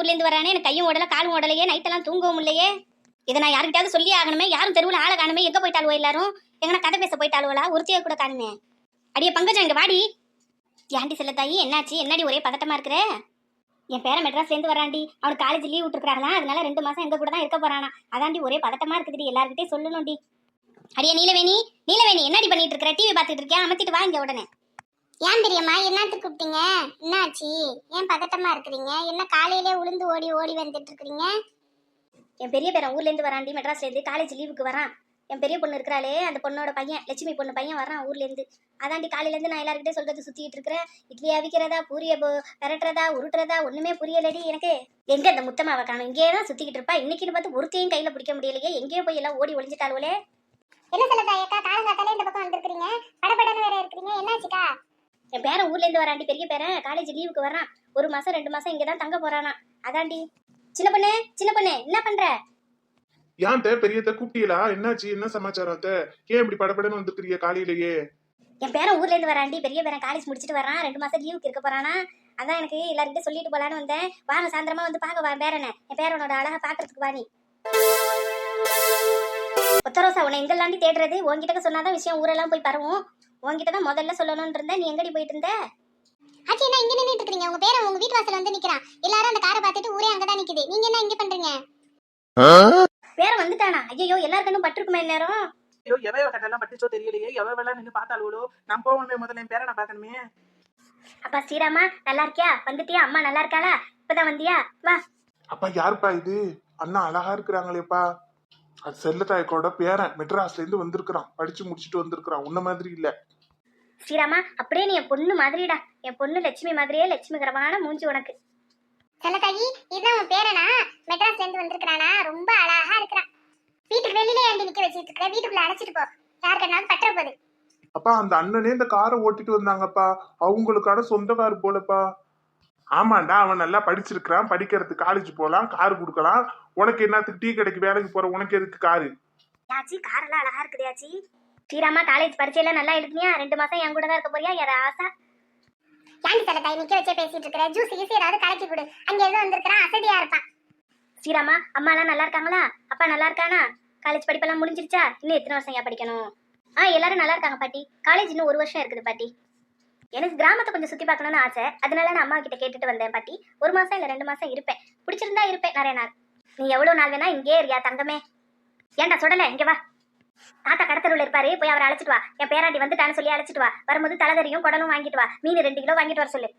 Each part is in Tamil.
ஊர்லேருந்து வரானே எனக்கு கையும் ஓடல காலும் ஓடலையே நைட்டெல்லாம் தூங்கவும் இல்லையே. இதை நான் யாருக்கிட்டாவது சொல்லி ஆகணுமே யாரும் தெருவில் ஆளை காணுமே எங்கே போயிட்டாலுவோ எல்லாரும்? எங்கன்னா கதை பேச போயிட்டாலுவலா ஒருத்திய கூட காணுமே. அடியே பங்கஜம் இங்கே வாடி. ஏன்டி செல்லத்தாயி என்னாச்சு? என்னடி ஒரே பதட்டமாக இருக்கிற? என் பேரன் மெட்ராஸ்லேருந்து வராண்டி அவனுக்கு காலேஜ் லீவ் விட்டுருக்காங்களா அதனால ரெண்டு மாதம் எங்க கூட தான் இருக்க போகிறானா அதாண்டி ஒரே பதட்டமாக இருக்குதுடி எல்லாருக்கிட்டே சொல்லணும்டி. அடியே நீலவேணி நீலவேணி என்னடி பண்ணிட்டு இருக்கிற? டிவி பார்த்துட்டு இருக்கேன் அமர்த்திட்டு வா இங்கே உடனே. ஏன் பெரியம்மா என்னத்துக்கு கூப்பிட்டீங்க? என்னாச்சு? ஏன் பதட்டமா இருக்கிறீங்க? என்ன காலையிலே உளுந்து ஓடி ஓடி வந்துட்டு இருக்கிறீங்க என் பெரிய பேரன் ஊர்லேருந்து வராண்டி மெட்ராஸ்லேருந்து காலேஜ் லீவுக்கு வரான். என் பெரிய பொண்ணு இருக்கிறாளே அந்த பொண்ணோட பையன் லட்சுமி பொண்ணு பையன் வரான் ஊர்லேருந்து. அதாண்டி காலையிலேருந்து நான் எல்லாருக்கிட்டே சொல்றது சுற்றிட்டு இருக்கிறேன். இட்லி அவிக்கிறதா பூரிய விரட்டுறதா உருட்டுறதா ஒன்றுமே புரியலடி எனக்கு. எங்க இந்த முத்தமாவை காணும்? இங்கேயே தான் சுற்றிக்கிட்டு இருப்பா. இன்னைக்குன்னு பார்த்து ஒருத்தையும் கையில் பிடிக்க முடியலையே. எங்கேயோ போய் எல்லாம் ஓடி ஒளிஞ்சிட்டாளுவலே என்ன சொல்லுதா ஏக்கா காலங்காத்தாலே இந்த பக்கம் வந்திருக்கிறீங்க. படபடன்னு வேற இருக்கிறீங்க. என்னாச்சுக்கா? என் பேரன் ஊர்லேருந்து வராண்டி பெரிய பேரன். காலேஜ் லீவுக்கு வரான் ஒரு மாதம் ரெண்டு மாதம் இங்கே தான் தங்க போறானா? அதாண்டி சின்ன பொண்ணு சின்ன பொண்ணு என்ன பண்ற? ஏன் பெரியத்த கூப்பிட்டீங்களா என்னாச்சு? என்ன சமாச்சாரம் ஏன் இப்படி படபடன்னு வந்துருக்கிறீங்க காலையிலேயே? என் பேரன் ஊர்ல இருந்து வராண்டி பெரிய பேரன் காலேஜ் முடிச்சிட்டு வரான் ரெண்டு மாசம் லீவுக்கு இருக்க போறானா? அதான் எனக்கு எல்லார்கிட்ட சொல்லிட்டு போலான்னு வந்தேன். வாங்க சாயந்தரமா வந்து பார்க்க வா பேரனை. என் பேரனோட அழகா பாக்குறதுக்கு வாணி ஒத்தரோசா உன்னை எங்கெல்லாண்டி தேடுறது? உன்கிட்ட சொன்னாதான் விஷயம் ஊரெல்லாம் போய் பரவும். உன்கிட்ட தான் முதல்ல சொல்லணும்னு இருந்தேன் நீ எங்கடி போயிட்டு இருந்த ஆச்சி என்ன இங்க நின்னுட்டு இருக்கீங்க உங்க பேரன் உங்க வீட்டு வாசல் வந்து நிக்கிறான் எல்லாரும் அந்த காரை பார்த்துட்டு ஊரே அங்கதான் நிக்குது. நீங்க என்ன இங்க பண்றீங்க? பேரன் வந்துட்டானா? ஐயோ எல்லாருக்கும் பட்டிருக்குமே நேரம் ஐயோ எவ கட்டெல்லாம் பட்டுச்சோ தெரியலையே. எவ வெள்ளம் நின்று பார்த்தாளுவோ நான் போகணுமே முதல்ல என் பேரை நான் பார்க்கணுமே. அப்பா ஸ்ரீராமா நல்லா இருக்கியா? வந்துட்டியா? அம்மா நல்லா இருக்காளா? இப்பதான் வந்தியா? வா. அப்பா யாருப்பா இது? அண்ணா அழகா இருக்கிறாங்களேப்பா. அது செல்லத்தாயக்கோட பேரன் மெட்ராஸ்ல இருந்து வந்திருக்கிறான். படிச்சு முடிச்சுட்டு வந்திருக்கிறான். உன்ன மாதிரி இல்ல. ஸ்ரீராமா அப்படியே நீ என் பொண்ணு மாதிரிடா. என் பொண்ணு லட்சுமி மாதிரியே லட்சுமிகரமான மூஞ்சி உனக்கு. செல்லத்தாயி இதுதான் உன் பேரனா? மெட்ராஸ்ல இருந்து வந்திருக்கானா ரொம்ப அழகா இருக்கிறான். வீட்டுக்கு வெளியிலே ஏண்டி நிக்க வச்சிட்டு இருக்க? வீட்டுக்குள்ள அழைச்சிட்டு போ. யார் கண்ணாலும் பற்ற போகுது அப்பா அந்த அண்ணனே இந்த காரை ஓட்டிட்டு வந்தாங்கப்பா. அவங்களுக்கான சொந்த கார் போலப்பா. ஆமாண்டா அவன் நல்லா படிச்சிருக்கிறான் படிக்கிறதுக்கு காலேஜ் போலாம் கார் கொடுக்கலாம். உனக்கு என்னத்துக்கு டீ கடைக்கு வேலைக்கு போற உனக்கு எதுக்கு காரு யாச்சி காரெல்லாம் அழகா இருக்குது யாச்சி. ஸ்ரீராமா காலேஜ் பரீட்சையெல்லாம் நல்லா எழுதுனியா? ரெண்டு மாசம் என் கூட தான் இருக்க போறியா? யார ஆசா? ஏண்டி செல்லத்தாயி நிக்க வச்சே பேசிட்டு இருக்கிற? ஜூஸ் ஈஸி ஏதாவது கலக்கி கொடு. அங்க எதுவும் வந்திருக்கிறான் அசதியா இருப்பான். ஸ்ரீராமா அம்மா எல்லாம் நல்லா இருக்காங்களா? அப்பா நல்லா இருக்கானா? காலேஜ் படிப்பெல்லாம் முடிஞ்சிருச்சா? இன்னும் எத்தனை வருஷம் ஏன் படிக்கணும்? ஆ எல்லாரும் நல்லா இருக்காங்க பாட்டி. காலேஜ் இன்னும் ஒரு வருஷம் இருக்குது பாட்டி. எனக்கு கிராமத்தை கொஞ்சம் சுத்தி பார்க்கணும்னு ஆசை. அதனால நான் அம்மா கிட்ட கேட்டுட்டு வந்தேன் பாட்டி. ஒரு மாசம் இல்ல ரெண்டு மாசம் இருப்பேன். பிடிச்சிருந்தா இருப்பேன் நிறைய நாள். நீ எவ்வளவு நாள் வேணா இங்கே இருக்கியா தங்கமே? ஏன்டா சொல்லல இங்க வா. தாத்தா கடத்தருள் இருப்பாரு போய் அவரை அழைச்சிட்டு வா. என் பேராண்டி வந்துட்டான்னு சொல்லி அழைச்சிட்டு வா. வரும்போது தலைதறியும் குடலும் வாங்கிட்டு வா. மீன் ரெண்டு கிலோ வாங்கிட்டு வர சொல்லு.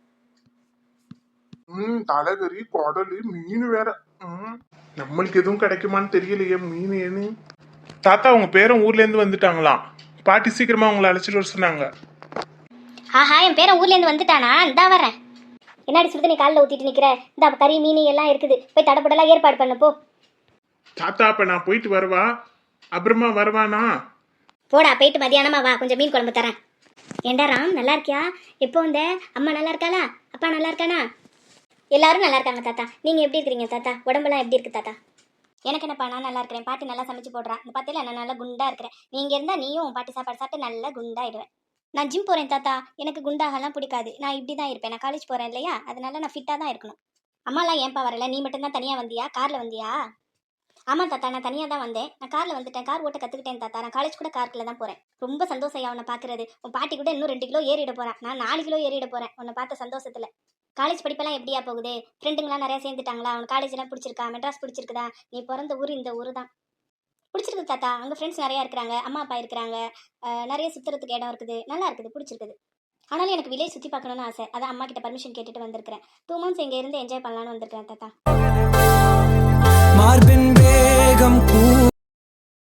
ம் தலைகறி குடலு மீன் வேற. ம் நம்மளுக்கு எதுவும் கிடைக்குமான்னு தெரியலையே மீன் ஏன்னு தாத்தா உங்க பேரும் ஊர்ல இருந்து வந்துட்டாங்களாம். பாட்டி சீக்கிரமா உங்களை அழைச்சிட்டு வர சொன்னாங்க. ஆஹா என் பேரன் ஊர்ல இருந்து வந்துட்டானா? இந்தா வரேன் என்னடி சுடுதண்ணி காலில் ஊத்திட்டு நிக்கிற? இந்த கறி மீன் எல்லாம் இருக்குது. போய் தடப்படலாம் ஏற்பாடு பண்ணு போ. தாத்தா அப்ப நான் போயிட்டு வரவா? அப்புறமா வரவானா? போடா போயிட்டு மதியானமா வா. கொஞ்சம் மீன் குழம்பு தரேன். ஏண்டா ராம் நல்லா இருக்கியா? எப்போ வந்த? அம்மா நல்லா இருக்காளா? அப்பா நல்லா இருக்கானா? எல்லாரும் நல்லா இருக்காங்க தாத்தா. நீங்க எப்படி இருக்கிறீங்க தாத்தா? உடம்பெல்லாம் எப்படி இருக்கு தாத்தா? எனக்கு என்னப்பா நான் நல்லா இருக்கிறேன். பாட்டி நல்லா சமைச்சு போடுறா. இந்த பாத்தியில நான் நல்லா குண்டா இருக்கிறேன். நீங்க இருந்தா நீயும் உன் பாட்டி சாப்பாடு சாப்பிட்டு நல்லா குண்டாயிடுவேன். நான் ஜிம் போகிறேன் தாத்தா. எனக்கு குண்டாகலாம் பிடிக்காது. நான் இப்படி தான் இருப்பேன். நான் காலேஜ் போகிறேன் இல்லையா? அதனால நான் ஃபிட்டாக தான் இருக்கணும். அம்மாலாம் ஏன்பா வரல? நீ மட்டும்தான் தனியாக வந்தியா? காரில் வந்தியா? ஆமாம் தாத்தா நான் தனியாக தான் வந்தேன். நான் காரில் வந்துட்டேன். கார் ஓட்ட கற்றுக்கிட்டேன் தாத்தா. நான் காலேஜ் கூட கார்க்கில் தான் போகிறேன் ரொம்ப சந்தோஷம் ஐயா உன்னை பார்க்கறது உன் பாட்டி கூட இன்னும் ரெண்டு கிலோ ஏறிட போகிறேன் நான் நாலு கிலோ ஏறிட போகிறேன் உன்னை பார்த்த சந்தோஷத்தில். காலேஜ் படிப்பெல்லாம் எப்படியா போகுது? ஃப்ரெண்டுங்களாம் நிறையா சேர்ந்துட்டாங்களா? உன் காலேஜ்லாம் பிடிச்சிருக்கா? மெட்ராஸ் பிடிச்சிருக்குதா? நீ பிறந்த ஊர் இந்த ஊர் தான் பிடிச்சிருக்கு தாத்தா. அங்கே ஃப்ரெண்ட்ஸ் நிறையா இருக்கிறாங்க. அம்மா அப்பா இருக்கிறாங்க. நிறைய சுற்றுறதுக்கு இடம் இருக்குது. நல்லா இருக்குது. பிடிச்சிருக்குது. ஆனாலும் எனக்கு வில்லேஜ் சுற்றி பார்க்கணும்னு ஆசை. அதான் அம்மா கிட்ட பர்மிஷன் கேட்டுட்டு வந்திருக்கிறேன். டூ மந்த்ஸ் இங்கே இருந்து என்ஜாய் பண்ணலான்னு வந்திருக்கிறேன் தாத்தா. மார்பின் வேகம்